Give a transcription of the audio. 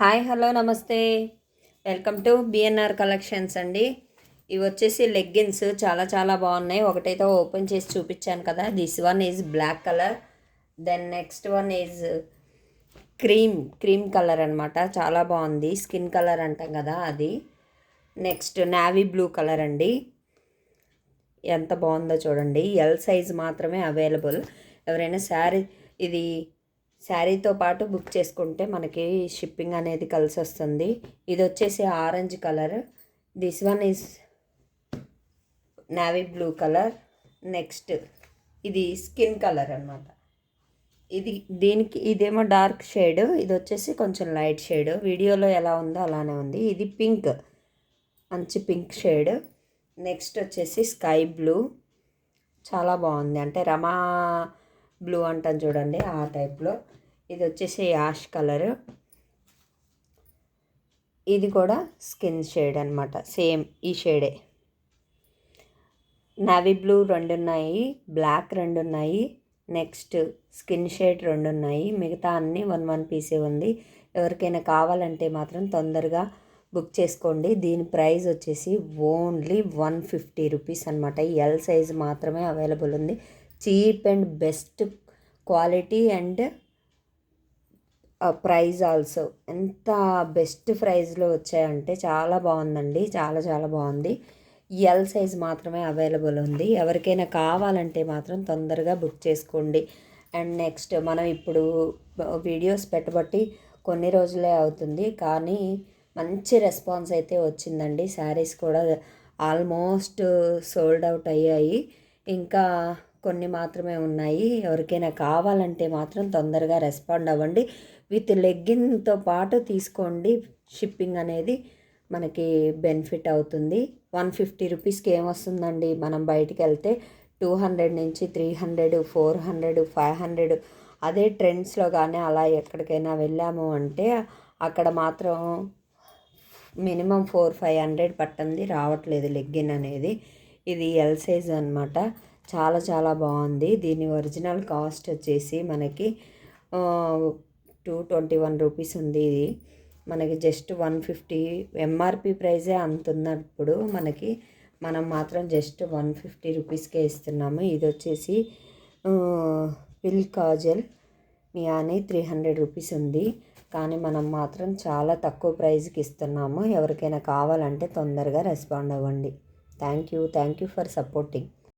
Hi hello నమస్తే. Welcome to BNR collections అండి. ఇవి వచ్చేసి లెగ్గిన్స్ చాలా చాలా బాగున్నాయి. ఒకటైతే ఓపెన్ చేసి చూపించాను కదా. This one is black colour then next one is cream cream colour అనమాట చాలా బాగుంది. స్కిన్ కలర్ అంటాం కదా అది. నెక్స్ట్ నావీ బ్లూ కలర్ అండి. ఎంత బాగుందో చూడండి. ఎల్ సైజ్ మాత్రమే అవైలబుల్ ఎవరైనా శారీ ఇది శారీతో పాటు బుక్ చేసుకుంటే మనకి షిప్పింగ్ అనేది కలిసి వస్తుంది. ఇది వచ్చేసి orange colour. This one is navy blue colour next ఇది స్కిన్ కలర్ అనమాట ఇది దీనికి ఇదేమో డార్క్ షేడ్. ఇది వచ్చేసి కొంచెం లైట్ షేడ్. వీడియోలో ఎలా ఉందో అలానే ఉంది. ఇది పింక్ మంచి పింక్ షేడ్. నెక్స్ట్ వచ్చేసి స్కై బ్లూ. చాలా బాగుంది. అంటే రమా బ్లూ అంటాను చూడండి ఆ టైప్లో. ఇది వచ్చేసి యాష్ కలర్. ఇది కూడా స్కిన్ షేడ్ అనమాట సేమ్ ఈ షేడే. నావీ బ్లూ రెండు ఉన్నాయి బ్లాక్ రెండు ఉన్నాయి నెక్స్ట్ స్కిన్ షేడ్ రెండు ఉన్నాయి మిగతా అన్నీ వన్ వన్ పీసే ఉంది. ఎవరికైనా కావాలంటే మాత్రం తొందరగా బుక్ చేసుకోండి. దీని ప్రైస్ వచ్చేసి ఓన్లీ వన్ ఫిఫ్టీ రూపీస్ అనమాట ఎల్ సైజ్ మాత్రమే అవైలబుల్ ఉంది. Cheap and best quality and price also. ఎంత బెస్ట్ ప్రైజ్లో వచ్చాయంటే చాలా బాగుందండి. చాలా చాలా బాగుంది. ఎల్ సైజ్ మాత్రమే అవైలబుల్ ఉంది. ఎవరికైనా కావాలంటే మాత్రం తొందరగా బుక్ చేసుకోండి. అండ్ నెక్స్ట్ మనం ఇప్పుడు వీడియోస్ పెట్టబట్టి కొన్ని రోజులే అవుతుంది. కానీ మంచి రెస్పాన్స్ అయితే వచ్చిందండి. శారీస్ కూడా ఆల్మోస్ట్ సోల్డ్ అవుట్ అయ్యాయి. ఇంకా కొన్ని మాత్రమే ఉన్నాయి. ఎవరికైనా కావాలంటే మాత్రం తొందరగా రెస్పాండ్ అవ్వండి. విత్ లెగ్గిన్తో పాటు తీసుకోండి. షిప్పింగ్ అనేది మనకి బెనిఫిట్ అవుతుంది. వన్ ఫిఫ్టీ రూపీస్కి ఏమొస్తుందండి? మనం బయటికి వెళ్తే టూ హండ్రెడ్ నుంచి three hundred four hundred five hundred అదే ట్రెండ్స్లో కానీ అలా ఎక్కడికైనా వెళ్ళాము అంటే అక్కడ మాత్రం మినిమం ఫోర్ ఫైవ్ హండ్రెడ్ పట్టింది. రావట్లేదు లెగ్గిన్ అనేది. ఇది ఎల్ సైజ్ అనమాట చాలా చాలా బాగుంది. దీని ఒరిజినల్ కాస్ట్ వచ్చేసి మనకి టూ ట్వంటీ వన్ రూపీస్ ఉంది ఇది. మనకి జస్ట్ వన్ ఫిఫ్టీ ఎంఆర్పి ప్రైజే అంత ఉన్నప్పుడు మనకి మనం మాత్రం జస్ట్ వన్ ఫిఫ్టీ రూపీస్కే ఇస్తున్నాము. ఇది వచ్చేసి పిల్ కాజల్ మియాని త్రీ హండ్రెడ్ రూపీస్ ఉంది. కానీ మనం మాత్రం చాలా తక్కువ ప్రైస్కి ఇస్తున్నాము. ఎవరికైనా కావాలంటే తొందరగా రెస్పాండ్ అవ్వండి. Thank you. Thank you for supporting.